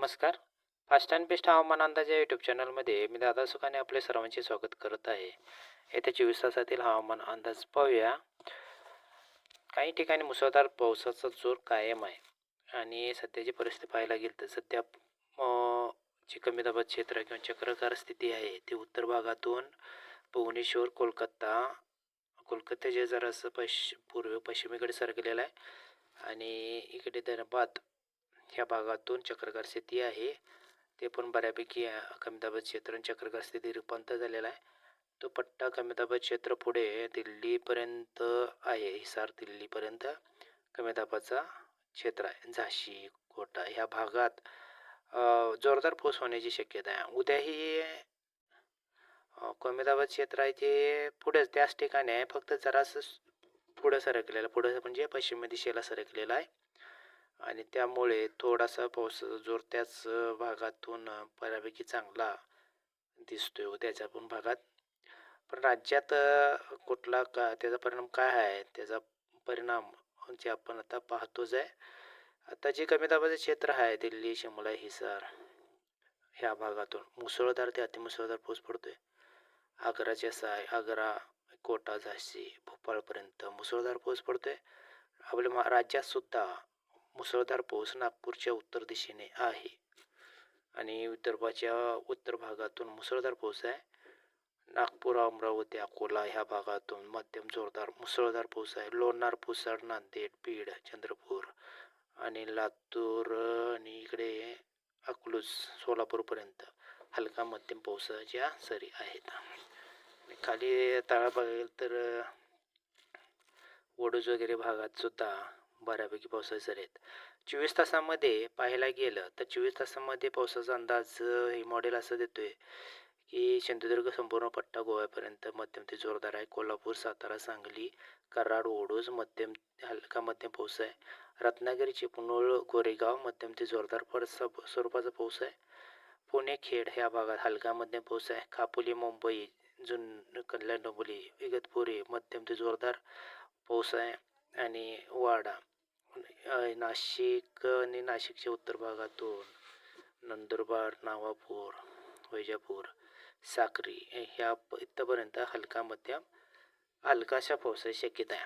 नमस्कार. Fast and best हवामान अंदाज या यूट्यूब चॅनलमध्ये मी दादा सुखाने आपले सर्वांचे स्वागत करत आहे. येत्या चोवीस तासातील हवामान अंदाज पाहूया. काही ठिकाणी मुसळधार पावसाचा जोर कायम आहे. आणि सध्याची परिस्थिती पाहायला गेली तर सध्या जी कमी दाबात क्षेत्र किंवा चक्रकार स्थिती आहे ती उत्तर भागातून भुवनेश्वर कोलकाता कोलकाता जे जरासं पश्च पूर्व पश्चिमेकडे सरकलेलं आहे. आणि इकडे धनबाद ह्या भागातून चक्रकार स्थिती आहे. ते पण बऱ्यापैकी कमीदाबाद कमी क्षेत्र आणि चक्रकार स्थिती रूपांतर झालेला आहे. तो पट्टा कमीदाबाद क्षेत्र पुढे दिल्लीपर्यंत आहे. हिसार दिल्लीपर्यंत कमी दाबाचा क्षेत्र आहे. झाशी कोटा ह्या भागात जोरदार पाऊस होण्याची शक्यता आहे. उद्याही कमीदाबाद कमी क्षेत्र आहे ते पुढेच त्याच ठिकाणी आहे. फक्त जरासं पुढं सरकलेलं पुढं म्हणजे पश्चिम दिशेला सरकलेलं आहे. आणि त्यामुळे थोडासा पावसाचा जोर त्याच भागातून बऱ्यापैकी चांगला दिसतोय हो उद्याच्या पण भागात. पण राज्यात कुठला का त्याचा परिणाम काय आहे? त्याचा परिणाम जे आपण आता पाहतोच आहे. आता जे कमी दाबाचं क्षेत्र आहे दिल्ली शिमला हिसार ह्या भागातून मुसळधार ते अतिमुसळधार पाऊस पडतोय. आग्राचे साय आग्रा कोटा झाशी भोपाळपर्यंत मुसळधार पाऊस पडतोय. आपल्या महा राज्यात सुद्धा मुसळधार पाऊस नागपूरच्या उत्तर दिशेने आहे. आणि विदर्भाच्या उत्तर भागातून मुसळधार पाऊस आहे. नागपूर अमरावती अकोला ह्या भागातून मध्यम जोरदार मुसळधार पाऊस आहे. लोणार पुसड नांदेड बीड चंद्रपूर आणि लातूर आणि इकडे अकलूज सोलापूरपर्यंत हलका मध्यम पावसाच्या सरी आहेत. खाली तळा बघेल तर वडूज वगैरे भागात सुद्धा बऱ्यापैकी पावसाचे सर आहेत. चोवीस तासामध्ये पाहायला गेलं तर चोवीस तासामध्ये पावसाचा अंदाज हे मॉडेल असं देतोय की सिंधुदुर्ग संपूर्ण पट्टा गोव्यापर्यंत मध्यम ते जोरदार आहे. कोल्हापूर सातारा सांगली कराड ओडूज मध्यम हलका मध्यम पाऊस आहे. रत्नागिरी चिपळूण गोरेगाव मध्यम ते जोरदार पर स्वरूपाचा पाऊस आहे. पुणे खेड ह्या भागात हलका मध्यम पाऊस आहे. खापोली मुंबई जुन कल्याण डोंबोली इगतपुरी मध्यम ते जोरदार पाऊस आहे. आणि वाडा नाशिक आणि नाशिकच्या उत्तर भागातून नंदुरबार नावापूर वैजापूर साक्री ह्या प- इथपर्यंत हलका मध्यम हलकाशा पावसाची शक्यता आहे.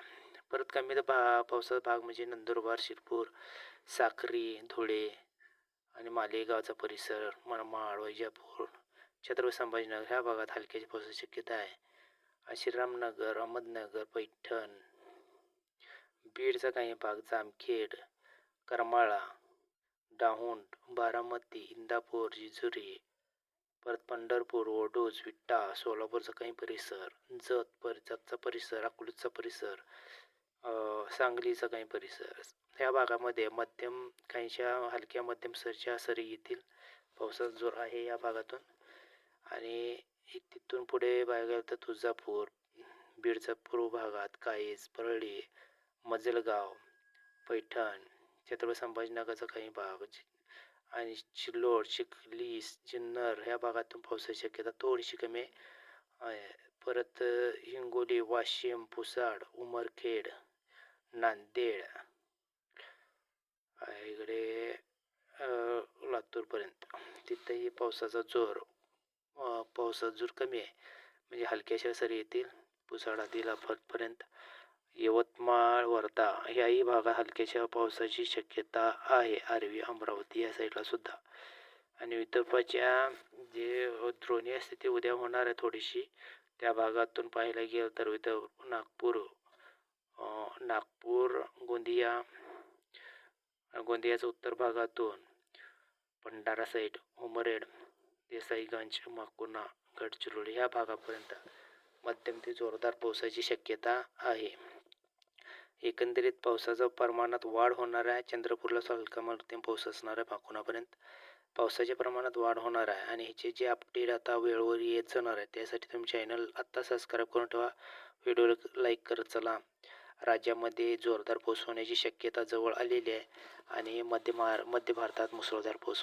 परत कमी भा पावसाचा भाग म्हणजे नंदुरबार शिरपूर साक्री धुळे आणि मालेगावचा परिसर मनमाड वैजापूर छत्रपती संभाजीनगर ह्या भागात हलक्याची पावसाची शक्यता आहे. श्रीरामनगर अहमदनगर पैठण बीडचा काही भाग जामखेड करमाळा दाहुंड बारामती इंदापूर जिजुरी परत पंढरपूर ओडोज विट्टा सोलापूरचा काही परिसर जत पर जतचा परिसर अकलूजचा परिसर सांगलीचा काही परिसर. या भागामध्ये मध्यम काहीशा हलक्या मध्यम सरच्या सरी येथील पावसाचा जोर आहे या भागातून. आणि तिथून पुढे बघायला गेलं तर तुळजापूर बीडचा पूर्व भागात काळीज परळी मजलगाव पैठण छत्रपती संभाजीनगरचा काही भाग आणि चिल्लोड चिखली जुन्नर ह्या भागातून पावसाची शक्यता थोडीशी कमी आहे. परत हिंगोली वाशिम पुसाड उमरखेड नांदेड इकडे लातूरपर्यंत. तिथंही पावसाचा जोर पावसाचा जोर कमी आहे. म्हणजे हलक्याशा सरी येतील पुसाडातील आदिलाबादपर्यंत यवतमाळ वर्धा ह्याही भागात हलक्याशा पावसाची शक्यता आहे. आर्वी अमरावती या साईडला सुद्धा. आणि विदर्भाच्या जे द्रोणीय स्थिती उद्या होणार आहे थोडीशी. त्या भागातून पाहायला गेलं तर विदर्भ नागपूर नागपूर गोंदिया गोंदियाच्या उत्तर भागातून भंडारा साईड उमरेड देसाईगंज माकुना गडचिरोली ह्या भागापर्यंत मध्यम ते जोरदार पावसाची शक्यता आहे. एकंदरीत पावसाच्या प्रमाणात वाढ होणार आहे. चंद्रपूरला हलका मध्यम पाऊस असणार आहे पाकुणापर्यंत पावसाच्या प्रमाणात वाढ होणार आहे आणि ह्याचे जे अपडेट आता वेळेवर येत जाणार आहे त्यासाठी तुम्ही चॅनल आत्ता सबस्क्राईब करून ठेवा. व्हिडिओ लाईक करत चला. राज्यामध्ये जोरदार पाऊस होण्याची शक्यता जवळ आलेली आहे आणि मध्य महार मध्य भारतात मुसळधार पाऊस